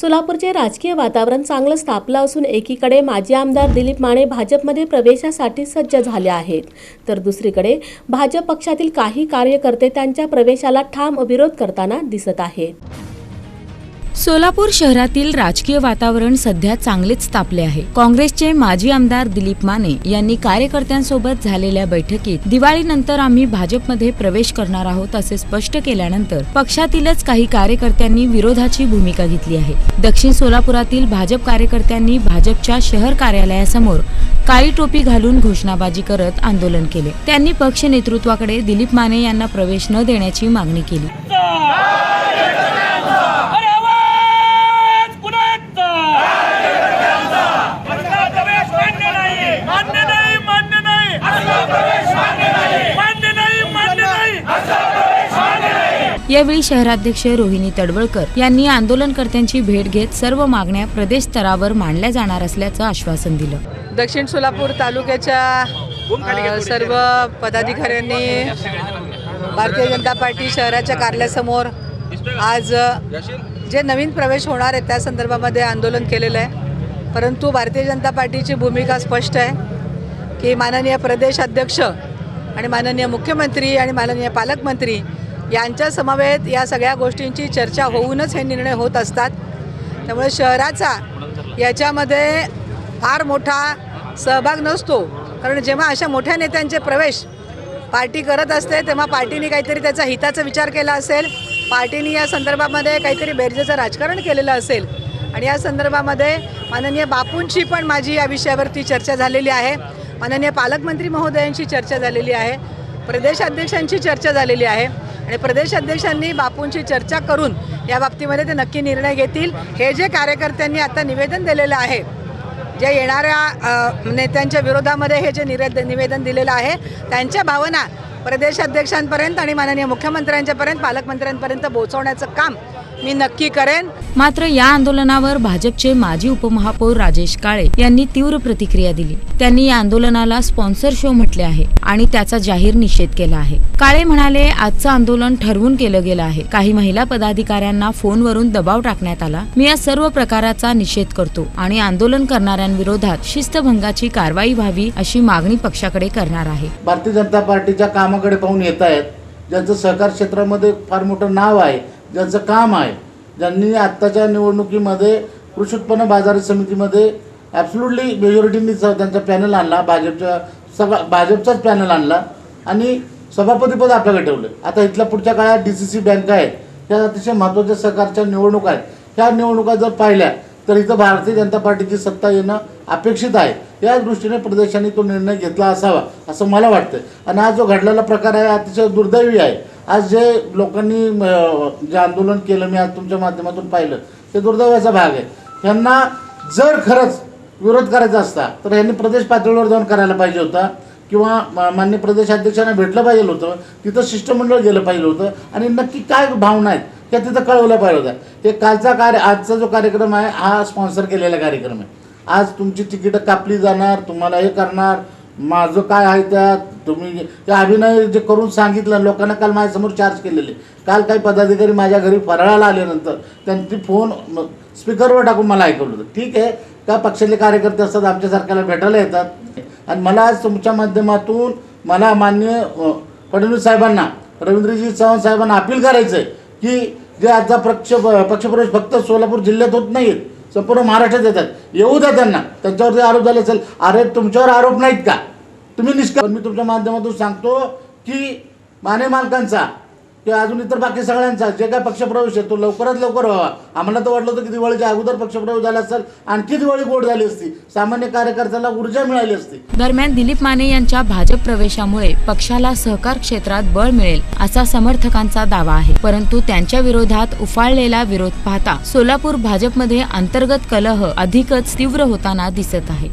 सोलापूरचे राजकीय वातावरण चांगलं स्थापलं असून एकीकडे माजी आमदार दिलीप माने भाजपमध्ये प्रवेशासाठी सज्ज झाले आहेत. तर दुसरीकडे भाजप पक्षातील काही कार्यकर्ते त्यांच्या प्रवेशाला ठाम विरोध करताना दिसत आहेत. सोलापूर शहरातील राजकीय वातावरण सध्या चांगलेच तापले आहे. काँग्रेसचे माजी आमदार दिलीप माने यांनी कार्यकर्त्यांसोबत झालेल्या बैठकीत दिवाळीनंतर आम्ही भाजपमध्ये प्रवेश करणार आहोत असे स्पष्ट केल्यानंतर पक्षातीलच काही कार्यकर्त्यांनी विरोधाची भूमिका घेतली आहे. दक्षिण सोलापुरातील भाजप कार्यकर्त्यांनी भाजपच्या शहर कार्यालयासमोर काळी टोपी घालून घोषणाबाजी करत आंदोलन केले. त्यांनी पक्ष नेतृत्वाकडे दिलीप माने यांना प्रवेश न देण्याची मागणी केली अरे आवाज पुन्हा एकदा असला प्रवेश मान्य नाही मान्य नाही मान्य नाही असला प्रवेश मान्य नाही मान्य नाही मान्य नाही असला प्रवेश मान्य नाही यावेळी शहराध्यक्ष रोहिणी तडवळकर यांनी आंदोलनकर्त्यांची भेट घेत सर्व मागण्या प्रदेश स्तरावर मांडल्या जाणार असल्याचं आश्वासन दिलं. दक्षिण सोलापूर तालुक्याच्या सर्व पदाधिकाऱ्यांनी भारतीय जनता पार्टी शहराच्या कार्यालयासमोर आज जे नवीन प्रवेश होणार आहे त्या संदर्भामध्ये आंदोलन केलेलं आहे. परंतु भारतीय जनता पार्टीची भूमिका स्पष्ट आहे की माननीय प्रदेश अध्यक्ष आणि माननीय मुख्यमंत्री आणि माननीय पालकमंत्री यांच्या समवेत या सगळ्या गोष्टींची चर्चा होऊनच हे निर्णय होत असतात. त्यामुळे शहराचा याच्यामध्ये फार मोठा सहभाग नसतो. कारण जेव्हा अशा मोठ्या नेत्यांचे प्रवेश पार्टी करत असते तेव्हा पार्टीने काहीतरी त्याचा हिताचा विचार केला असेल. पार्टीने या संदर्भामध्ये काहीतरी बेरजेचं राजकारण केलेलं असेल. आणि या संदर्भामध्ये माननीय बापूंची पण माझी या विषयावरती चर्चा झालेली आहे. माननीय पालकमंत्री महोदयांची चर्चा झालेली आहे. प्रदेशाध्यक्षांची चर्चा झालेली आहे. आणि प्रदेशाध्यक्षांनी बापूंची चर्चा करून या बाबतीमध्ये ते नक्की निर्णय घेतील. हे जे कार्यकर्त्यांनी आता निवेदन दिलेलं आहे जे येणाऱ्या नेत्यांच्या विरोधामध्ये हे जे निवेद निवेदन दिलेलं आहे त्यांच्या भावना प्रदेशाध्यक्षांपर्यंत आणि माननीय मुख्यमंत्र्यांच्यापर्यंत पालकमंत्र्यांपर्यंत पोहोचवण्याचं काम मी नक्की करेन. मात्र या आंदोलनावर भाजपचे माजी उपमहापौर राजेश काळे यांनी तीव्र प्रतिक्रिया दिली. त्यांनी या आंदोलनाला स्पॉन्सर शो म्हटले आहे आणि त्याचा जाहीर निषेध केला आहे. काळे म्हणाले आजचं आंदोलन ठरवून केलं गेलं आहे. काही महिला पदाधिकाऱ्यांना फोनवरून दबाव टाकण्यात आला. मी या सर्व प्रकाराचा निषेध करतो आणि आंदोलन करणाऱ्यांविरोधात शिस्तभंगाची कारवाई व्हावी अशी मागणी पक्षाकडे करणार आहे. भारतीय जनता पार्टीच्या कामाकडे पाहून येत आहेत ज्यांचं सहकार क्षेत्रामध्ये फार मोठं नाव आहे ज्यांचं काम आहे ज्यांनी आत्ताच्या निवडणुकीमध्ये कृषी उत्पन्न बाजार समितीमध्ये ॲब्सोल्युटली मेजॉरिटीनी त्यांचा पॅनल आणला भाजपच्या सगळा भाजपचाच पॅनल आणला आणि सभापतीपद आपल्याकडे ठेवलं. आता इथल्या पुढच्या काळात डी सी सी बँका आहेत ह्या अतिशय महत्त्वाच्या सरकारच्या निवडणुका आहेत. ह्या निवडणुका जर पाहिल्या तर इथं भारतीय जनता पार्टीची सत्ता येणं अपेक्षित आहे. या दृष्टीने प्रदेशाने तो निर्णय घेतला असावा असं मला वाटतं आणि आज जो घडलेला प्रकार आहे अतिशय दुर्दैवी आहे. आज जे लोकांनी जे आंदोलन केलं मी आज तुमच्या माध्यमातून पाहिलं ते दुर्दैवाचा भाग आहे. यांना जर खरंच विरोध करायचा असता तर यांनी प्रदेश पातळीवर जाऊन करायला पाहिजे होता किंवा मान्य प्रदेशाध्यक्षांना भेटलं पाहिजे होतं तिथं शिष्टमंडळ गेलं पाहिजे होतं आणि नक्की काय भावना आहेत त्या तिथं कळवल्या पाहिजे होत्या. ते कालचा कार्य आजचा जो कार्यक्रम आहे हा स्पॉन्सर केलेला कार्यक्रम आहे. आज तुमची तिकीटं कापली जाणार तुम्हाला हे करणार माझं काय आहे त्यात तुम्ही ते अभिनय जे करून सांगितलं लोकांना काल माझ्यासमोर चार्ज केलेले. काल काही पदाधिकारी माझ्या घरी फराळाला आल्यानंतर त्यांची फोन स्पीकरवर टाकून मला ऐकवलं होतं. ठीक आहे का पक्षातले कार्यकर्ते असतात आमच्यासारख्याला भेटायला येतात. आणि मला आज तुमच्या माध्यमातून मला मान्य फडणवीस साहेबांना रवींद्रजी चव्हाण साहेबांना अपील करायचं आहे की जे आजचा पक्ष पक्षप्रवेश फक्त सोलापूर जिल्ह्यात होत नाहीत संपूर्ण महाराष्ट्रात येतात. येऊ द्या त्यांना. त्यांच्यावरती आरोप झाले असेल. अरे तुमच्यावर आरोप नाहीत का? तुम्ही निष्का मी तुमच्या माध्यमातून सांगतो की माने मालकांचा किंवा अजून इतर बाकी सगळ्यांचा जे काय पक्षप्रवेश आहे तो लवकरात लवकर व्हावा. आम्हाला तर वाटलं होतं की दिवाळीच्या अगोदर पक्षप्रवेश झाला असेल आणखी दिवाळी गोड झाली असती. सामान्य कार्यकर्त्याला ऊर्जा मिळाली असती. दरम्यान दिलीप माने यांच्या भाजप प्रवेशामुळे पक्षाला सहकार क्षेत्रात बळ मिळेल असा समर्थकांचा दावा आहे. परंतु त्यांच्या विरोधात उफाळलेला विरोध पाहता सोलापूर भाजपमध्ये अंतर्गत कलह अधिकच तीव्र होताना दिसत आहे.